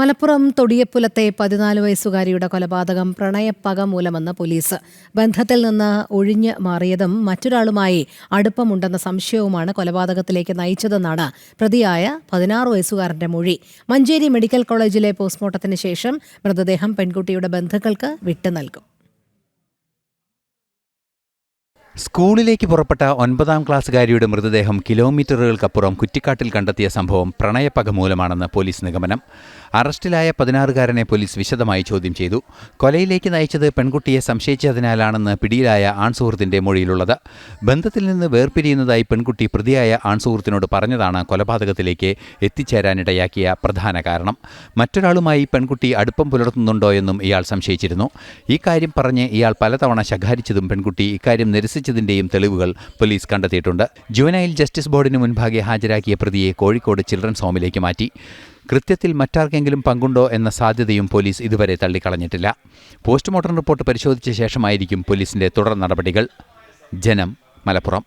മലപ്പുറം തൊടിയപ്പുലത്തെ പതിനാല് വയസ്സുകാരിയുടെ കൊലപാതകം പ്രണയപ്പക മൂലമെന്ന് പോലീസ്. ബന്ധത്തിൽ നിന്ന് ഒഴിഞ്ഞ് മാറിയതും മറ്റൊരാളുമായി അടുപ്പമുണ്ടെന്ന സംശയവുമാണ് കൊലപാതകത്തിലേക്ക് നയിച്ചതെന്നാണ് പ്രതിയായ പതിനാറ് വയസ്സുകാരന്റെ മൊഴി. മഞ്ചേരി മെഡിക്കൽ കോളേജിലെ പോസ്റ്റ്മോർട്ടത്തിന് ശേഷം മൃതദേഹം പെൺകുട്ടിയുടെ ബന്ധുക്കൾക്ക് വിട്ടു നൽകും. സ്കൂളിലേക്ക് പുറപ്പെട്ട ഒൻപതാം ക്ലാസ്സുകാരിയുടെ മൃതദേഹം കിലോമീറ്ററുകൾക്കപ്പുറം കുറ്റിക്കാട്ടിൽ കണ്ടെത്തിയ സംഭവം പ്രണയപ്പക മൂലമാണെന്ന് പോലീസ് നിഗമനം. അറസ്റ്റിലായ പതിനാറുകാരനെ പോലീസ് വിശദമായി ചോദ്യം ചെയ്തു. കൊലയിലേക്ക് നയിച്ചത് പെൺകുട്ടിയെ സംശയിച്ചതിനാലാണെന്ന് പിടിയിലായ ആൺസുഹൃത്തിന്റെ മൊഴിയിലുള്ളത്. ബന്ധത്തിൽ നിന്ന് വേർപിരിയുന്നതായി പെൺകുട്ടി പ്രതിയായ ആൺസുഹൃത്തിനോട് പറഞ്ഞതാണ് കൊലപാതകത്തിലേക്ക് എത്തിച്ചേരാനിടയാക്കിയ പ്രധാന കാരണം. മറ്റൊരാളുമായി പെൺകുട്ടി അടുപ്പം പുലർത്തുന്നുണ്ടോ എന്നും ഇയാൾ സംശയിച്ചിരുന്നു. ഈ കാര്യം പറഞ്ഞ് ഇയാൾ പലതവണ ശകാരിച്ചതും പെൺകുട്ടി ഇക്കാര്യം നിരസിച്ചതിന്റെയും തെളിവുകൾ പോലീസ് കണ്ടെത്തിയിട്ടുണ്ട്. ജുവനൈൽ ജസ്റ്റിസ് ബോർഡിന് മുൻപാകെ ഹാജരാക്കിയ പ്രതിയെ കോഴിക്കോട് ചിൽഡ്രൻസ് ഹോമിലേക്ക് മാറ്റി. കൃത്യത്തിൽ മറ്റാർക്കെങ്കിലും പങ്കുണ്ടോ എന്ന സാധ്യതയും പോലീസ് ഇതുവരെ തള്ളിക്കളഞ്ഞിട്ടില്ല. പോസ്റ്റ്മോർട്ടം റിപ്പോർട്ട് പരിശോധിച്ച ശേഷമായിരിക്കും പോലീസിന്റെ തുടർ നടപടികൾ. ജനം മലപ്പുറം.